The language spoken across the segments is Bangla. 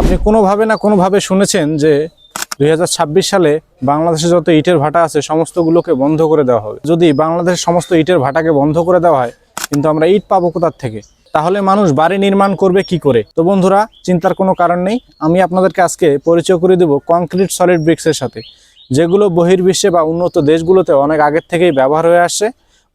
আপনি কোনোভাবে না কোনোভাবে শুনেছেন যে দু হাজার ছাব্বিশ সালে বাংলাদেশে যত ইটের ভাটা আছে, সমস্তগুলোকে বন্ধ করে দেওয়া হবে। যদি বাংলাদেশের সমস্ত ইটের ভাটাকে বন্ধ করে দেওয়া হয়, কিন্তু আমরা ইট পাবো কোথার থেকে? তাহলে মানুষ বাড়ি নির্মাণ করবে কি করে? তো বন্ধুরা, চিন্তার কোনো কারণ নেই। আমি আপনাদেরকে আজকে পরিচয় করে দেব কংক্রিট সলিড ব্রিক্সের সাথে, যেগুলো বহির্বিশ্বে বা উন্নত দেশগুলোতে অনেক আগের থেকেই ব্যবহার হয়ে আসছে।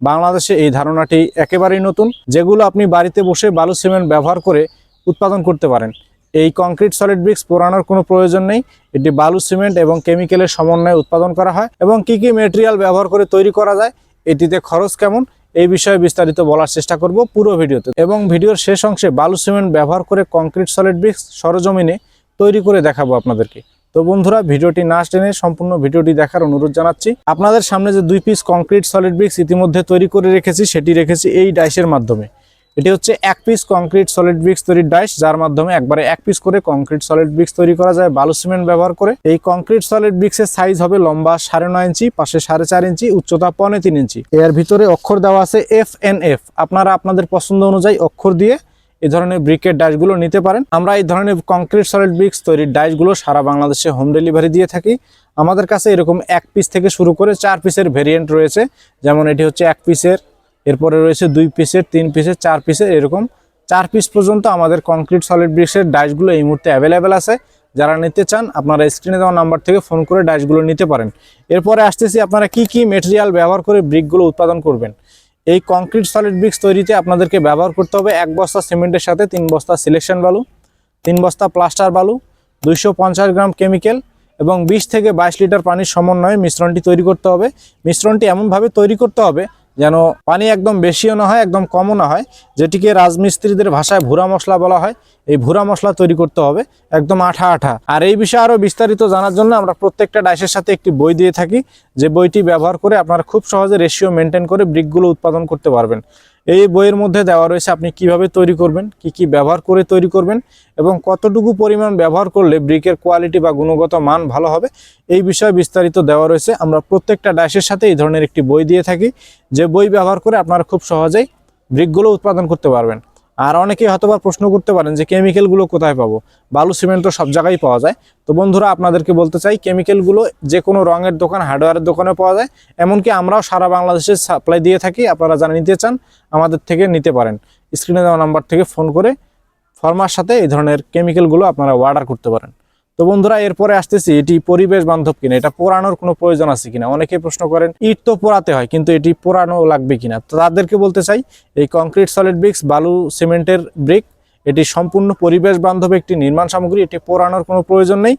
বাংলাদেশে এই ধারণাটি একেবারেই নতুন, যেগুলো আপনি বাড়িতে বসে বালু সিমেন্ট ব্যবহার করে উৎপাদন করতে পারেন। এই কংক্রিট সলিড ব্রিক্স পোড়ানোর কোনো প্রয়োজন নেই। এটি বালু, সিমেন্ট এবং কেমিক্যালের সমন্বয়ে উৎপাদন করা হয় এবং কি কি মেটেরিয়াল ব্যবহার করে তৈরি করা যায়, এটিতে খরচ কেমন, এই বিষয়ে বিস্তারিত বলার চেষ্টা করব পুরো ভিডিওতে। এবং ভিডিওর শেষ অংশে বালু, সিমেন্ট ব্যবহার করে কংক্রিট সলিড ব্রিক্স সরজমিনে তৈরি করে দেখাবো আপনাদেরকে। তো বন্ধুরা, ভিডিওটি না টেনে সম্পূর্ণ ভিডিওটি দেখার অনুরোধ জানাচ্ছি। আপনাদের সামনে যে দুই পিস কংক্রিট সলিড ব্রিক্স ইতিমধ্যে তৈরি করে রেখেছি, সেটি রেখেছি এই ডাইসের মাধ্যমে। এটি হচ্ছে এক পিস কংক্রিট সলিড ব্রিক্স তৈরির ডাইস যার মাধ্যমে একবারে এক পিস করে কংক্রিট সলিড ব্রিক্স তৈরি করা যায়। বালু সিমেন্ট ব্যবহার করে এই কংক্রিট সলিড ব্রিক্সের সাইজ হবে লম্বা সাড়ে নয় ইঞ্চি, পাশে সাড়ে চার ইঞ্চি, উচ্চতা পৌনে তিন ইঞ্চি। এর ভিতরে অক্ষর দেওয়া আছে এফ এন এফ আপনারা আপনাদের পছন্দ অনুযায়ী অক্ষর দিয়ে এই ধরনের ব্রিকের ডাইসগুলো নিতে পারেন। আমরা এই ধরনের কংক্রিট সলিড ব্রিক্স তৈরির ডাইসগুলো সারা বাংলাদেশে হোম ডেলিভারি দিয়ে থাকি। আমাদের কাছে এরকম এক পিস থেকে শুরু করে চার পিসের ভেরিয়েন্ট রয়েছে। যেমন এটি হচ্ছে এক পিসের এরপরে রয়েছে দুই পিসের তিন পিসের চার পিসের এরকম চার পিস পর্যন্ত আমাদের কংক্রিট সলিড ব্রিক্সের ডাইসগুলো এই মুহূর্তে অ্যাভেলেবেল আছে। যারা নিতে চান, আপনারা স্ক্রিনে দেওয়া নাম্বার থেকে ফোন করে ডাইসগুলো নিতে পারেন। এরপরে আসতেছি, আপনারা কি কি মেটেরিয়াল ব্যবহার করে ব্রিকগুলো উৎপাদন করবেন? এই কংক্রিট সলিড ব্রিক্স তৈরিতে আপনাদেরকে ব্যবহার করতে হবে এক বস্তা সিমেন্টের সাথে তিন বস্তা সিলেকশন বালু, তিন বস্তা প্লাস্টার বালু, দুইশো পঞ্চাশ গ্রাম কেমিক্যাল এবং বিশ থেকে বাইশ লিটার পানির সমন্বয়ে মিশ্রণটি তৈরি করতে হবে। মিশ্রণটি এমনভাবে তৈরি করতে হবে যেন পানি একদম বেশিও না হয়, একদম কমও না হয়, যেটিকে রাজমিস্ত্রিদের ভাষায় ভুরা মশলা বলা হয়। এই ভুরা মশলা তৈরি করতে হবে, একদম আঠা আঠা। আর এই বিষয়ে আরও বিস্তারিত জানার জন্য আমরা প্রত্যেকটা ডাইসের সাথে একটি বই দিয়ে থাকি, যে বইটি ব্যবহার করে আপনারা খুব সহজে রেশিও মেনটেন করে ব্রিকগুলো উৎপাদন করতে পারবেন। এই বইয়ের মধ্যে দেওয়া রয়েছে আপনি কীভাবে তৈরি করবেন, কি কি ব্যবহার করে তৈরি করবেন এবং কতটুকু পরিমাণ ব্যবহার করলে ব্রিকের কোয়ালিটি বা গুণগত মান ভালো হবে, এই বিষয়ে বিস্তারিত দেওয়া রয়েছে। আমরা প্রত্যেকটা ডাইসের সাথে এই ধরনের একটি বই দিয়ে থাকি। যে বই ব্যবহার করে আপনারা খুব সহজেই ব্রিকগুলো উৎপাদন করতে পারবেন। আর অনেকেই হয়তোবা প্রশ্ন করতে পারেন যে কেমিক্যালগুলো কোথায় পাবো? বালু সিমেন্ট তো সব জায়গায় পাওয়া যায়। তো বন্ধুরা, আপনাদেরকে বলতে চাই কেমিক্যালগুলো যে কোনো রঙের দোকান হার্ডওয়্যারের দোকানে পাওয়া যায়। এমনকি আমরাও সারা বাংলাদেশে সাপ্লাই দিয়ে থাকি, আপনারা যারা নিতে চান, আমাদের থেকে নিতে পারেন। স্ক্রিনে দেওয়া নাম্বার থেকে ফোন করে ফর্মার সাথে এই ধরনের কেমিক্যালগুলো আপনারা অর্ডার করতে পারেন। তো বন্ধুরা, এরপরে আসতেছি, এটি পরিবেশ বান্ধব কিনা? এটা পোড়ানোর কোনো প্রয়োজন আছে কিনা? অনেকে প্রশ্ন করেন, ইট তো পোড়াতে হয়, কিন্তু এটি পোড়ানো লাগবে কিনা? তো তাদেরকে বলতে চাই, এই কংক্রিট সলিড ব্রিক্স বালু, সিমেন্টের ব্রিক এটি সম্পূর্ণ পরিবেশ বান্ধব একটি নির্মাণ সামগ্রী, এটি পোড়ানোর কোনো প্রয়োজন নেই।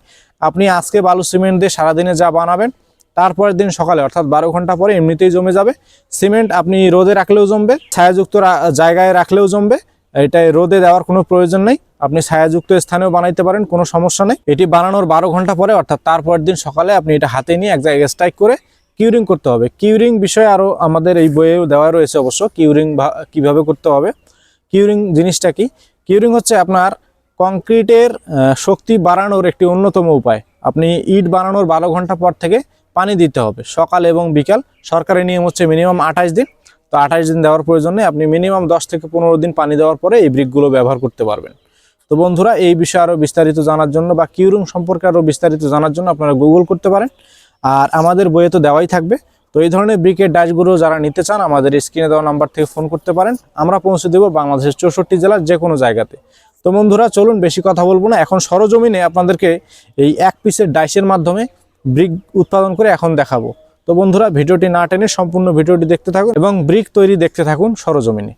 আপনি আজকে বালু, সিমেন্ট দিয়ে সারাদিনে যা বানাবেন, তারপরের দিন সকালে, অর্থাৎ বারো ঘণ্টা পরে, এমনিতেই জমে যাবে। সিমেন্ট আপনি রোদে রাখলেও জমবে, ছায়াযুক্ত জায়গায় রাখলেও জমবে এটা রোদে দেওয়ার কোনো প্রয়োজন নেই। আপনি ছায়াযুক্ত স্থানেও বানাইতে পারেন, কোনো সমস্যা নেই। এটি বানানোর বারো ঘণ্টা পরে, অর্থাৎ তারপরের দিন সকালে আপনি এটা হাতে নিয়ে এক জায়গায় স্ট্রাইক করে কিউরিং করতে হবে। কিউরিং বিষয়ে আরও আমাদের এই বইয়েও দেওয়া রয়েছে অবশ্য কিউরিং কীভাবে করতে হবে। কিউরিং জিনিসটা কি? কিউরিং হচ্ছে আপনার কংক্রিটের শক্তি বাড়ানোর একটি অন্যতম উপায়। আপনি ইট বানানোর বারো ঘণ্টা পর থেকে পানি দিতে হবে। সকাল এবং বিকাল সরকারি নিয়ম হচ্ছে মিনিমাম আঠাশ দিন। তো আঠাশ দিন দেওয়ার প্রয়োজন আপনি মিনিমাম দশ থেকে পনেরো দিন পানি দেওয়ার পরে এই ব্রিকগুলো ব্যবহার করতে পারবেন। তো বন্ধুরা, এই বিষয়ে আরও বিস্তারিত জানার জন্য বা কিউরুম সম্পর্কে আরও বিস্তারিত জানার জন্য আপনারা গুগল করতে পারেন। আর আমাদের বইয়ে তো দেওয়াই থাকবে। তো এই ধরনের ব্রিকের ডাইসগুলো যারা নিতে চান, আমাদের স্ক্রিনে দেওয়া নাম্বার থেকে ফোন করতে পারেন। আমরা পৌঁছে দেবো বাংলাদেশের চৌষট্টি জেলার যে কোনো জায়গাতে। তো বন্ধুরা, চলুন বেশি কথা বলব না। এখন সরজমিনে আপনাদেরকে এই এক পিসের ডাইসের মাধ্যমে ব্রিক উৎপাদন করে এখন দেখাবো। তো বন্ধুরা, ভিডিওটি না টেনে সম্পূর্ণ ভিডিওটি দেখতে থাকুন এবং ব্রিক তৈরি দেখতে থাকুন সরজমিনে.